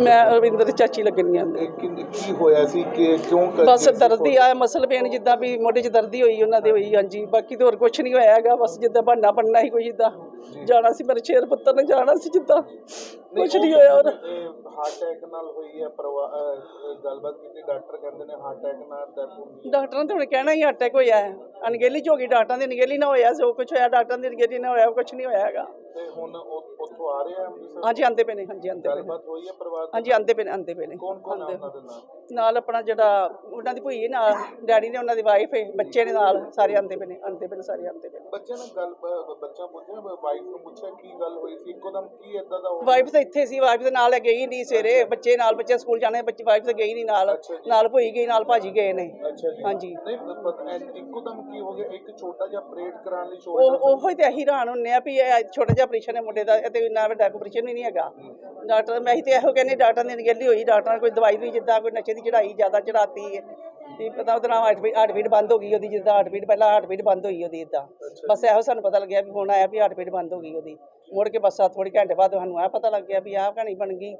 ਮੈਂ ਰਵਿੰਦਰ ਦੀ ਚਾਚੀ ਲੱਗਣੀ ਆ ਇਹ ਕੀ ਹੋਇਆ ਸੀ? ਕਿ ਕਿਉਂ ਕਰ ਬਸ ਦਰਦ ਆਇਆ ਮਸਲ ਪੇਨ ਜਿੱਦਾਂ ਵੀ ਮੋਢੇ 'ਚ ਦਰਦ ਹੋਈ ਉਹਨਾਂ ਦੇ ਹੋਈ ਹਾਂਜੀ। ਬਾਕੀ ਤੇ ਹੋਰ ਕੁਝ ਨਹੀਂ ਹੋਇਆ ਹੈਗਾ ਬਸ ਜਿੱਦਾਂ ਬਹਾਨਾ ਬਣਨਾ ਹੀ ਕੋਈ ਜਿੱਦਾਂ। ਜਾਣਾ ਸੀ ਮੇਰੇ ਸ਼ੇਰ ਪੁੱਤਰ ਨੇ ਜਾਣਾ ਸੀ ਜਿੱਦਾਂ। ਕੁਝ ਨਹੀਂ ਹੋਇਆ ਹੋਰ। ਹਾਰਟ ਅਟੈਕ ਨਾਲ ਹੋਈ ਹੈ ਪਰਿਵਾ- ਅਹ, ਗੱਲਬਾਤ ਕੀਤੀ ਡਾਕਟਰ ਕਹਿੰਦੇ ਨੇ ਹਾਰਟ ਅਟੈਕ ਨਾਲ ਡੈਥ ਹੁੰਦੀ ਡਾਕਟਰਾਂ ਨੇ ਤਾਂ ਹੁਣ ਕਹਿਣਾ ਹੀ ਅਟੈਕ ਹੋਇਆ ਹੈ। ਅਣਗਹਿਲੀ 'ਚ ਹੋ ਗਈ ਡਾਕਟਰਾਂ ਦੀ ਅਣਗਹਿਲੀ ਨਾ ਹੋਇਆ ਜੋ ਕੁਝ ਹੋਇਆ ਡਾਕਟਰਾਂ ਦੀ ਅਣਗਹਿਲੀ ਨਾ ਹੋਇਆ ਕੁਝ ਨਹੀਂ ਹੋਇਆ ਹੈਗਾ। ਤੇ ਹੁਣ ਉਹ- ਉੱਥੋਂ ਆ ਰਹੇ ਆ ਅੰਮ੍ਰਿਤਸਰ? ਹਾਂਜੀ ਆਂਦੇ ਪਏ ਨੇ ਹਾਂਜੀ ਆਂਦੇ ਪਏ ਨੇ। ਗੱਲਬਾਤ ਹੋਈ ਹੈ ਪਰਿਵਾਰ ਦੀ? ਹਾਂਜੀ ਆਂਦੇ ਪਏ ਨੇ ਆਂਦੇ ਪਏ ਨੇ। ਕੌਣ ਕੌਣ ਆਉਂਦੇ। ਨਾਲ? ਆਪਣਾ ਜਿਹੜਾ ਉਹਨਾਂ ਦੀ ਭੂਈ ਹੈ ਨਾਲ ਡੈਡੀ ਨੇ ਉਹਨਾਂ ਦੀ ਵਾਈਫ ਹੈ ਬੱਚੇ ਨੇ ਨਾਲ ਸਾਰੇ ਆਂਦੇ ਪਏ ਨੇ ਆਂਦੇ ਪਏ ਨੇ ਸਾਰੇ ਆਂਦੇ ਪਏ ਨੇ। ਬੱਚੇ ਨੇ ਗੱਲ ਬ- ਬੱਚਾ ਪੁੱਛਿਆ ਵਾਈਫ ਨੂੰ ਪੁੱਛਿਆ ਕੀ ਗੱਲ ਹੋਈ ਸੀ? ਇੱਕੋਦਮ ਕੀ ਏਦਾਂ ਦਾ ਹੋ ਵਾਈਫ ਤਾਂ ਇੱਥੇ ਸੀ ਵਾਈਫ ਦੇ ਨਾਲ ਗਈ ਨਹੀਂ ਸਵੇਰੇ। ਬੱਚੇ ਨਾਲ ਬੱਚੇ ਸਕੂਲ ਜਾਣੇ ਬੱਚੇ ਵਾਈਫ ਤਾਂ ਗਈ ਨਹੀਂ ਨਾਲ। ਅੱਛਾ ਜੀ। ਨਾਲ ਭੂਈ ਗਈ ਨਾਲ ਭਾਜੀ ਗਏ ਨੇ। ਅੱਛਾ ਜੀ। ਹਾਂਜੀ। ਨਹੀਂ ਪ- ਪਤਾ ਐ- ਇੱਕੋਦਮ ਕੀ ਹੋ ਗਿਆ? ਇੱਕ ਛੋਟਾ ਜਿਹਾ ਆਪਰੇਟ ਕਰਾਉਣ ਲਈ ਉਹ ਉਹੋ ਹੀ ਤੇ ਅਸੀਂ ਹੈਰਾਨ ਹੁੰਨੇ ਆ ਵੀ ਇਹ ਛੋਟਾ ਜਿਹਾ ਆਪਰੇਸ਼ਨ ਹੈ ਮੁੰਡੇ ਦਾ ਇਹ ਤੇ ਇੰਨਾ ਵੱਡਾ ਆਪਰੇਸ਼ਨ ਵੀ ਨਹੀਂ ਹੈਗਾ। ਡਾਕਟਰ ਮੈਂ ਹੀ ਤੇ ਇਹੋ ਕਹਿੰਦੇ ਡਾਕਟਰ ਦੀ ਅਣਗਹਿਲੀ ਹੋਈ ਡਾਕਟਰ ਨੇ ਕੋਈ ਦਵਾਈ ਵੀ ਜਿੱਦਾਂ ਕੋਈ ਨਸ਼ੇ ਦੀ ਚੜਾਈ ਜ਼ਿਆਦਾ ਚੜਾਤੀ ਹੈ। ਤੇ ਪਤਾ ਉਹਦਾ ਨਾਮ ਹਾਰਟ ਹਾਰਟ ਬੀਟ ਬੰਦ ਹੋ ਗਈ ਉਹਦੀ ਜਿੱਦਾਂ ਹਾਰਟ ਬੀਟ ਪਹਿਲਾਂ ਹਾਰਟ ਬੀਟ ਬੰਦ ਹੋਈ ਉਹਦੀ ਇਦਾਂ ਬਸ ਇਹੋ ਸਾਨੂੰ ਪਤਾ ਲੱਗਿਆ ਵੀ ਹੁਣ ਆਇਆ ਵੀ ਹਾਰਟ ਬੀਟ ਬੰਦ ਹੋ ਗਈ ਉਹਦੀ। ਮੁੜ ਕੇ ਬਸ ਥੋੜੀ ਘੰਟੇ ਬਾਅਦ ਸਾਨੂੰ ਆ ਪਤਾ ਲੱਗ ਗਿਆ ਵੀ ਆਹ ਕਹਾਣੀ ਬਣ ਗਈ।